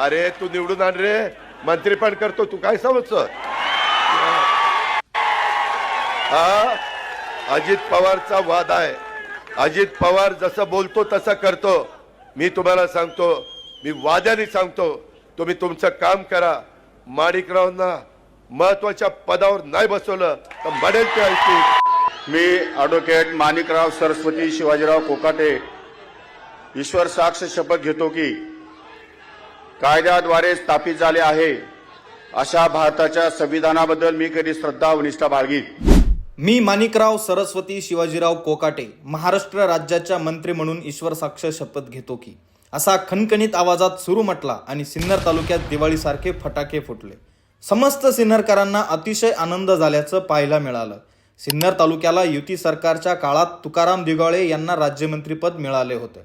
अरे तू निवडून आण रे. मंत्री पण करतो. तू काय समजतो हा? अजित पवारचा वाद आहे. अजित पवार जसं बोलतो तसं करतो. मी तुम्हाला सांगतो मी वाद्याने सांगतो तुम्ही तुमचं काम करा. माणिकरावांना महत्त्वाच्या पदावर नाही बसवलं तर मडेल ते ऐकतील. मी ॲडव्होकेट माणिकराव सरस्वती शिवाजीराव कोकाटे. ईश्वर साक्ष शपथ घेतो की कायद्याद्वारे स्थापित झाले आहे. अशा भारताच्या संविधानाबद्दल मी कधी श्रद्धा व निष्ठा बाळगी मी माणिकराव सरस्वती शिवाजीराव कोकाटे महाराष्ट्र राज्याच्या मंत्री म्हणून ईश्वर साक्ष शपथ घेतो की. असा खणखणीत आवाजात सुरू म्हटला आणि सिन्नर तालुक्यात दिवाळीसारखे फटाके फुटले. समस्त सिन्नरकरांना अतिशय आनंद झाल्याचं पाहायला मिळालं. सिन्नर तालुक्याला युती सरकारच्या काळात तुकाराम दिगाळे यांना राज्यमंत्रीपद मिळाले होते.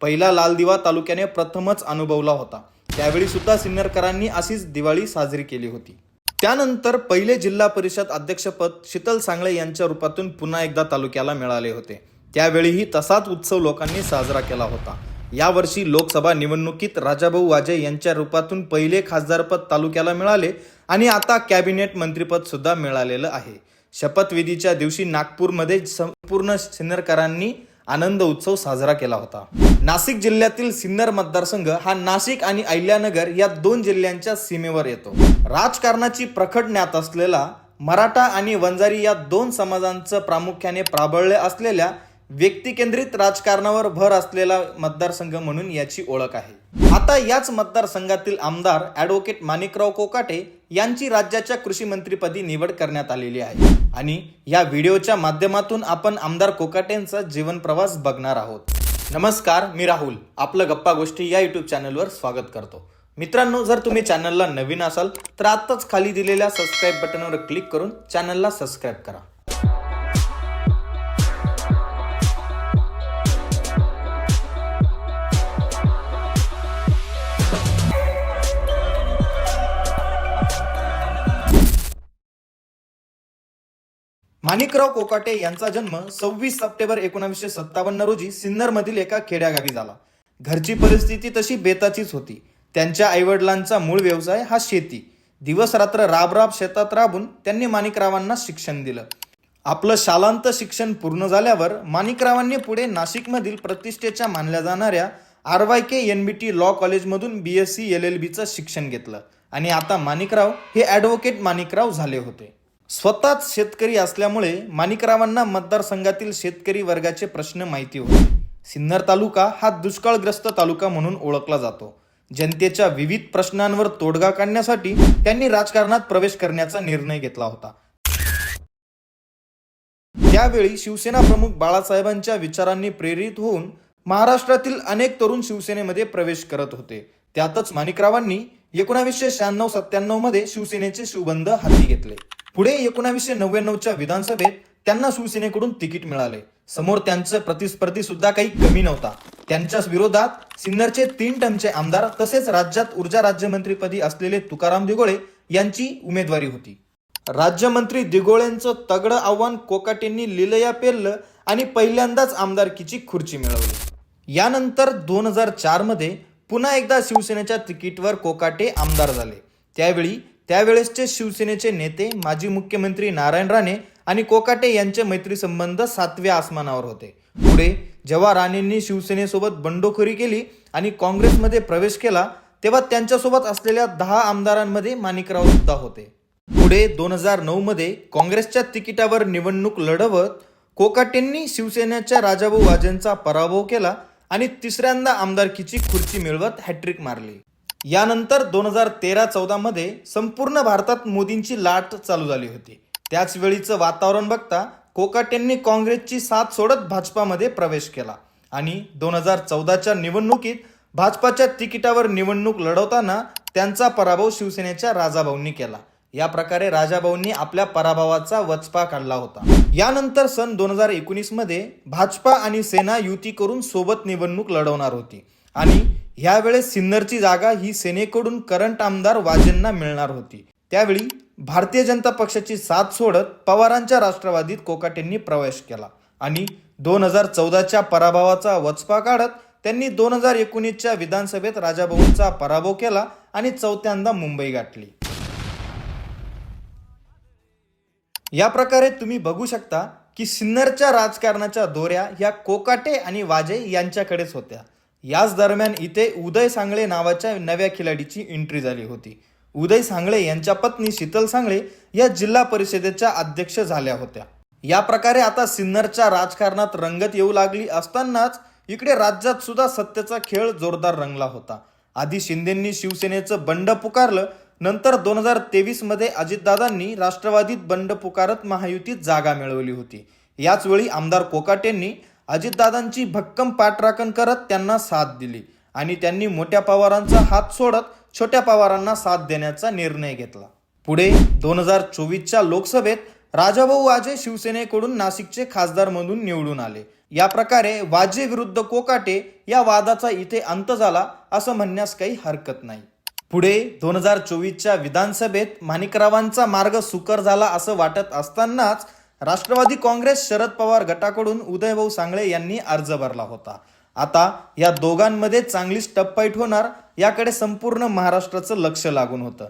पहिला लालदिवा तालुक्याने प्रथमच अनुभवला होता. त्यावेळी सुद्धा सिन्नरकरांनी अशीच दिवाळी साजरी केली होती. त्यानंतर पहिले जिल्हा परिषद अध्यक्षपद शीतल सांगळे यांच्या रूपातून पुन्हा एकदा तालुक्याला मिळाले होते. त्यावेळीही तसाच उत्सव लोकांनी साजरा केला होता. यावर्षी लोकसभा निवडणुकीत राजाभाऊ वाजे यांच्या रूपातून पहिले खासदारपद तालुक्याला मिळाले आणि आता कॅबिनेट मंत्रीपद सुद्धा मिळालेलं आहे. शपथविधीच्या दिवशी नागपूरमध्ये संपूर्ण सिन्नरकरांनी आनंद उत्सव साजरा केला होता. नाशिक जिल्ह्यातील सिन्नर मतदारसंघ हा नाशिक आणि अहिल्यानगर या दोन जिल्ह्यांच्या सीमेवर येतो. राजकारणाची प्रखट ज्ञात असलेला मराठा आणि वंजारी या दोन समाजांचं प्रामुख्याने प्राबल्य असलेल्या व्यक्तिकेंद्रित राजकारणावर भर असलेला मतदारसंघ म्हणून याची ओळख आहे. आता याच मतदारसंघातील आमदार ॲडव्होकेट माणिकराव कोकाटे यांची राज्याच्या कृषी मंत्रीपदी निवड करण्यात आलेली आहे. आणि या व्हिडिओच्या माध्यमातून आपण आमदार कोकाटेंचा जीवन प्रवास बघणार आहोत. नमस्कार मी राहुल. आपलं गप्पा गोष्टी या युट्यूब चॅनलवर स्वागत करतो. मित्रांनो जर तुम्ही चॅनलला नवीन असाल तर आत्ताच खाली दिलेल्या सबस्क्राईब बटनवर क्लिक करून चॅनलला सबस्क्राईब करा. माणिकराव कोकाटे यांचा जन्म सव्वीस सप्टेंबर एकोणावीसशे सत्तावन्न रोजी सिन्नर मधील एका खेड्यागावी झाला. घरची परिस्थिती तशी बेताचीच होती. त्यांच्या आईवडिलांचा मूळ व्यवसाय हा शेती. दिवस रात्र शेतात राबून त्यांनी माणिकरावांना शिक्षण दिलं. आपलं शालांत शिक्षण पूर्ण झाल्यावर माणिकरावांनी पुढे नाशिकमधील प्रतिष्ठेच्या मानल्या जाणाऱ्या R Y K N B T law कॉलेजमधून B S C L L बीचं शिक्षण घेतलं. आणि आता माणिकराव हे ॲडव्होकेट माणिकराव झाले होते. स्वतःच शेतकरी असल्यामुळे माणिकरावांना मतदारसंघातील शेतकरी वर्गाचे प्रश्न माहिती होते. सिन्नर तालुका हा दुष्काळग्रस्त तालुका म्हणून ओळखला जातो. जनतेच्या विविध प्रश्नांवर तोडगा काढण्यासाठी त्यांनी राजकारणात प्रवेश करण्याचा निर्णय घेतला होता. त्यावेळी शिवसेना प्रमुख बाळासाहेबांच्या विचारांनी प्रेरित होऊन महाराष्ट्रातील अनेक तरुण शिवसेनेमध्ये प्रवेश करत होते. त्यातच माणिकरावांनी एकोणावीसशे शहाण्णव सत्त्याण्णवमध्ये शिवसेनेचे शिवबंध हाती घेतले. पुढे एकोणावीसशे नव्याण्णवच्या विधानसभेत त्यांना शिवसेनेकडून तिकीट मिळाले. समोर त्यांचं प्रतिस्पर्धी सुद्धा काही कमी नव्हता. त्यांच्या विरोधात सिन्नरचे तीन टमचे आमदार तसेच राज्यात ऊर्जा राज्यमंत्रीपदी असलेले तुकाराम दिगोळे यांची उमेदवारी होती. राज्यमंत्री दिगोळेंचं तगडं आव्हान कोकाटेंनी लिलया पेरलं आणि पहिल्यांदाच आमदारकीची खुर्ची मिळवली. यानंतर दोन हजार चारमध्ये पुन्हा एकदा शिवसेनेच्या तिकीटवर कोकाटे आमदार झाले. त्यावेळी त्यावेळेसचे शिवसेनेचे नेते माजी मुख्यमंत्री नारायण राणे आणि कोकाटे यांचे मैत्री संबंध सातव्या आसमानावर होते. पुढे जेव्हा राणेंनी शिवसेनेसोबत बंडखोरी केली आणि काँग्रेसमध्ये प्रवेश केला तेव्हा त्यांच्यासोबत असलेल्या दहा आमदारांमध्ये माणिकराव सुद्धा होते. पुढे दोन हजार नऊ मध्ये काँग्रेसच्या तिकिटावर निवडणूक लढवत कोकाटेंनी शिवसेनेच्या राजाभाऊ वाजेंचा पराभव केला आणि तिसऱ्यांदा आमदारकीची खुर्ची मिळवत हॅट्रिक मारली. यानंतर दोन हजार तेरा चौदा मध्ये संपूर्ण भारतात मोदींची लाट चालू झाली होती. त्याच वेळीचं वातावरण बघता कोकाटेंनी काँग्रेसची साथ सोडत भाजपामध्ये प्रवेश केला. आणि दोन हजार चौदाच्या निवडणुकीत भाजपाच्या तिकिटावर निवडणूक लढवताना त्यांचा पराभव शिवसेनेच्या राजाभाऊंनी केला. या प्रकारे राजाभाऊंनी आपल्या पराभवाचा वचपा काढला होता. यानंतर सन दोन हजार एकोणीसमध्ये भाजपा आणि सेना युती करून सोबत निवडणूक लढवणार होती. आणि यावेळेस सिन्नरची जागा ही सेनेकडून करंट आमदार वाजेंना मिळणार होती. त्यावेळी भारतीय जनता पक्षाची साथ सोडत पवारांच्या राष्ट्रवादीत कोकाटेंनी प्रवेश केला आणि दोन हजार चौदाच्या पराभवाचा वचपा काढत त्यांनी दोन हजार एकोणीसच्या विधानसभेत राजाभाऊंचा पराभव केला आणि चौथ्यांदा मुंबई गाठली. या प्रकारे तुम्ही बघू शकता की सिन्नरच्या राजकारणाच्या दोऱ्या ह्या कोकाटे आणि वाजे यांच्याकडेच होत्या. याच दरम्यान इथे उदय सांगळे नावाच्या नव्या खिलाडीची एंट्री झाली होती. उदय सांगळे यांच्या पत्नी शीतल सांगळे या जिल्हा परिषदेच्या अध्यक्ष झाल्या होत्या. या प्रकारे आता सिन्नरच्या राजकारणात रंगत येऊ लागली असतानाच इकडे राज्यात सुद्धा सत्तेचा खेळ जोरदार रंगला होता. आधी शिंदेंनी शिवसेनेचं बंड पुकारलं नंतर दोन हजार तेवीसमध्ये अजितदादांनी राष्ट्रवादीत बंड पुकारत महायुतीत जागा मिळवली होती. याचवेळी आमदार कोकाटेंनी अजितदादांची भक्कम पाठराखण करत त्यांना साथ दिली आणि त्यांनी मोठ्या पवारांचा हात सोडत छोट्या पवारांना साथ देण्याचा निर्णय घेतला. पुढे दोन हजार चोवीसच्या लोकसभेत राजाभाऊ वाजे शिवसेनेकडून नाशिकचे खासदार म्हणून निवडून आले. या प्रकारे वाजे विरुद्ध कोकाटे या वादाचा इथे अंत झाला असं म्हणण्यास काही हरकत नाही. पुढे दोन हजार चोवीसच्या विधानसभेत माणिकरावांचा मार्ग सुकर झाला असं वाटत असतानाच राष्ट्रवादी काँग्रेस शरद पवार गटाकडून उदयभाऊ सांगळे यांनी अर्ज भरला होता. आता या दोघांमध्ये चांगलीच टप्पाईट होणार याकडे संपूर्ण महाराष्ट्राचं लक्ष लागून होतं.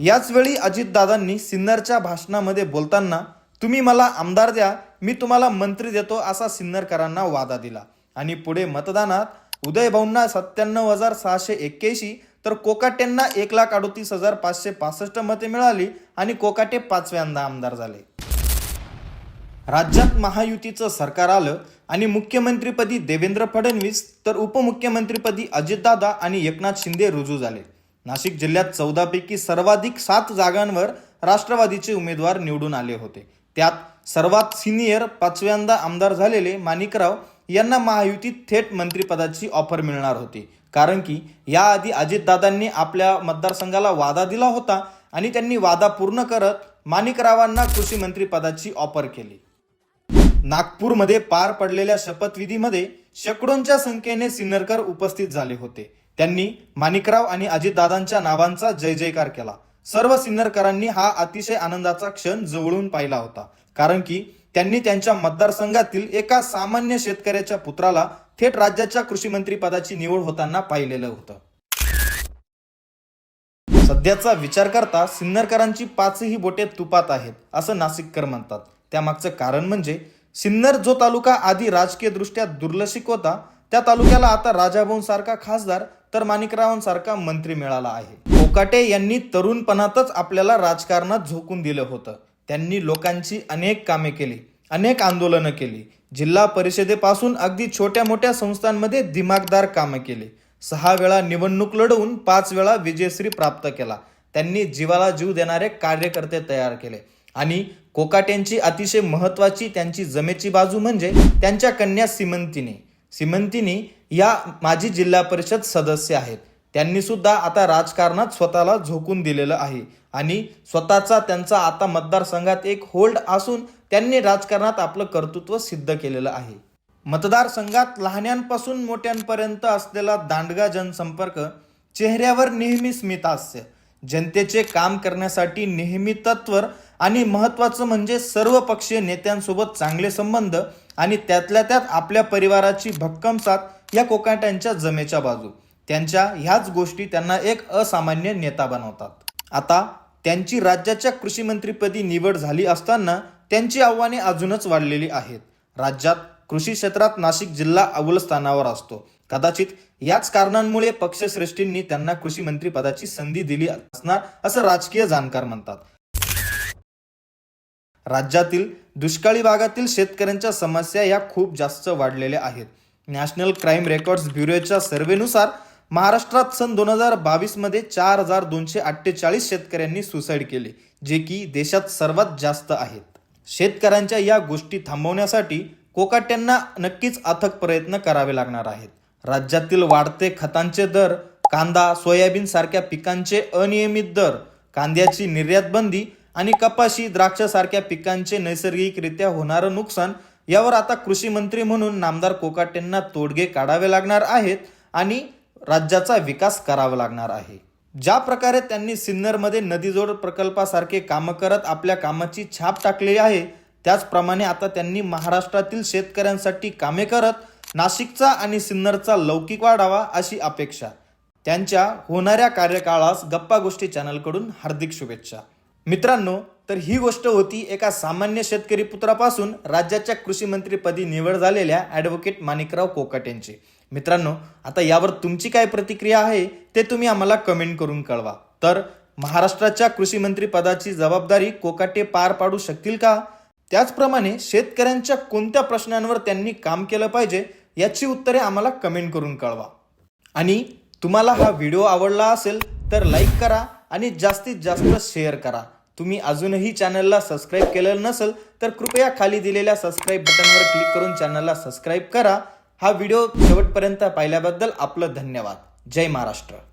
याचवेळी अजितदादांनी सिन्नरच्या भाषणामध्ये बोलताना तुम्ही मला आमदार द्या मी तुम्हाला मंत्री देतो असा सिन्नरकरांना वादा दिला. आणि पुढे मतदानात उदयभाऊंना सत्त्याण्णव हजार सहाशे एक्क्याऐंशी तर कोकाटेंना एक लाख अडोतीस हजार पाचशे पासष्ट मते मिळाली आणि कोकाटे पाचव्यांदा आमदार झाले. राज्यात महायुतीचं सरकार आलं आणि मुख्यमंत्रीपदी देवेंद्र फडणवीस तर उपमुख्यमंत्रीपदी अजितदादा आणि एकनाथ शिंदे रुजू झाले. नाशिक जिल्ह्यात चौदापैकी सर्वाधिक सात जागांवर राष्ट्रवादीचे उमेदवार निवडून आले होते. त्यात सर्वात सिनियर पाचव्यांदा आमदार झालेले माणिकराव यांना महायुतीत थेट मंत्रिपदाची ऑफर मिळणार होती. कारण की याआधी अजितदादांनी आपल्या मतदारसंघाला वादा दिला होता आणि त्यांनी वादा पूर्ण करत माणिकरावांना कृषी मंत्रिपदाची ऑफर केली. नागपूरमध्ये पार पडलेल्या शपथविधीमध्ये शेकडोंच्या संख्येने सिन्नरकर उपस्थित झाले होते. त्यांनी माणिकराव आणि अजितदादांच्या नावांचा जय जयकार केला. सर्व सिन्नरकरांनी हा अतिशय आनंदाचा क्षण जवळून पाहिला होता. कारण की त्यांनी त्यांच्या मतदारसंघातील एका सामान्य शेतकऱ्याच्या पुत्राला थेट राज्याच्या कृषी मंत्री पदाची निवड होताना पाहिलेलं होतं. सध्याचा विचार करता सिन्नरकरांची पाचही बोटे तुपात आहेत असं नाशिककर म्हणतात. त्यामागचं कारण म्हणजे सिन्नर जो तालुका आधी राजकीय दृष्ट्या दुर्लक्षित होता त्या तालुक्याला आता राजाभाऊंसारखा खासदार तर माणिकरावांसारखा मंत्री मिळाला आहे. कोकाटे यांनी तरुणपणातच आपल्याला राजकारणात झोकून दिलं होतं. त्यांनी लोकांची अनेक कामे केली अनेक आंदोलनं केली. जिल्हा परिषदेपासून अगदी छोट्या मोठ्या संस्थांमध्ये दिमागदार कामं केली. सहा वेळा निवडणूक लढवून पाच वेळा विजयश्री प्राप्त केला. त्यांनी जीवाला जीव देणारे कार्यकर्ते तयार केले. आणि कोकाट्यांची अतिशय महत्वाची त्यांची जमेची बाजू म्हणजे त्यांच्या कन्या सिमंतिनी. सिमंतिनी या माजी जिल्हा परिषद सदस्य आहेत. त्यांनी सुद्धा आता राजकारणात स्वतःला झोकून दिलेलं आहे. आणि स्वतःचा त्यांचा आता मतदारसंघात एक होल्ड असून त्यांनी राजकारणात आपलं कर्तृत्व सिद्ध केलेलं आहे. मतदारसंघात लहान्यांपासून मोठ्यांपर्यंत असलेला दांडगा जनसंपर्क चेहऱ्यावर नेहमी स्मितास्य जनतेचे काम करण्यासाठी नेहमी तत्वर आणि महत्वाचं म्हणजे सर्व पक्षीय नेत्यांसोबत चांगले संबंध आणि त्यातल्या त्यात आपल्या परिवाराची भक्कम साथ या कोकाट्यांच्या जमेच्या बाजू. त्यांच्या ह्याच गोष्टी त्यांना एक असामान्य नेता बनवतात. आता त्यांची राज्याच्या कृषी मंत्रीपदी निवड झाली असताना त्यांची आव्हाने अजूनच वाढलेली आहेत. राज्यात कृषी क्षेत्रात नाशिक जिल्हा अव्वल स्थानावर असतो. कदाचित याच कारणांमुळे पक्षश्रेष्ठींनी त्यांना कृषी मंत्री पदाची संधी दिली असणार असं राजकीय जाणकार म्हणतात. राज्यातील दुष्काळी भागातील शेतकऱ्यांच्या समस्या या खूप जास्त वाढलेल्या आहेत. नॅशनल क्राईम रेकॉर्ड्स ब्युरोच्या सर्वेनुसार महाराष्ट्रात सन दोन हजार बावीसमध्ये चार हजार दोनशे अठ्ठेचाळीस शेतकऱ्यांनी सुसाईड केले जे की देशात सर्वात जास्त आहेत. शेतकऱ्यांच्या या गोष्टी थांबवण्यासाठी कोकाट्यांना नक्कीच अथक प्रयत्न करावे लागणार आहेत. राज्यातील वाढते खतांचे दर कांदा सोयाबीन सारख्या पिकांचे अनियमित दर कांद्याची निर्यात बंदी आणि कपाशी द्राक्षासारख्या पिकांचे नैसर्गिकरित्या होणारं नुकसान यावर आता कृषी मंत्री म्हणून नामदार कोकाटेंना तोडगे काढावे लागणार आहेत आणि राज्याचा विकास करावा लागणार आहे. ज्या प्रकारे त्यांनी सिन्नरमध्ये नदीजोड प्रकल्पासारखे कामं करत आपल्या कामाची छाप टाकलेली आहे त्याचप्रमाणे आता त्यांनी महाराष्ट्रातील शेतकऱ्यांसाठी कामे करत नाशिकचा आणि सिन्नरचा लौकिक वाढावा अशी अपेक्षा. त्यांच्या होणाऱ्या कार्यकाळास गप्पा गोष्टी चॅनलकडून हार्दिक शुभेच्छा. मित्रांनो तर ही गोष्ट होती एका सामान्य शेतकरी पुत्रापासून राज्याच्या कृषी मंत्रीपदी निवड झालेल्या ॲडव्होकेट माणिकराव कोकाट यांची. मित्रांनो आता यावर तुमची काय प्रतिक्रिया आहे ते तुम्ही आम्हाला कमेंट करून कळवा. तर महाराष्ट्राच्या कृषी पदाची जबाबदारी कोकाटे पार पाडू शकतील का? त्याचप्रमाणे शेतकऱ्यांच्या कोणत्या प्रश्नांवर त्यांनी काम केलं पाहिजे याची उत्तरे आम्हाला कमेंट करून कळवा. आणि तुम्हाला हा व्हिडिओ आवडला असेल तर लाईक करा आणि जास्तीत जास्त शेअर करा. तुम्ही अजूनही चॅनलला सबस्क्राईब केलेलं नसेल तर कृपया खाली दिलेल्या सबस्क्राईब बटनवर क्लिक करून चॅनलला सबस्क्राईब करा. हा व्हिडिओ शेवटपर्यंत पाहिल्याबद्दल आपलं धन्यवाद. जय महाराष्ट्र.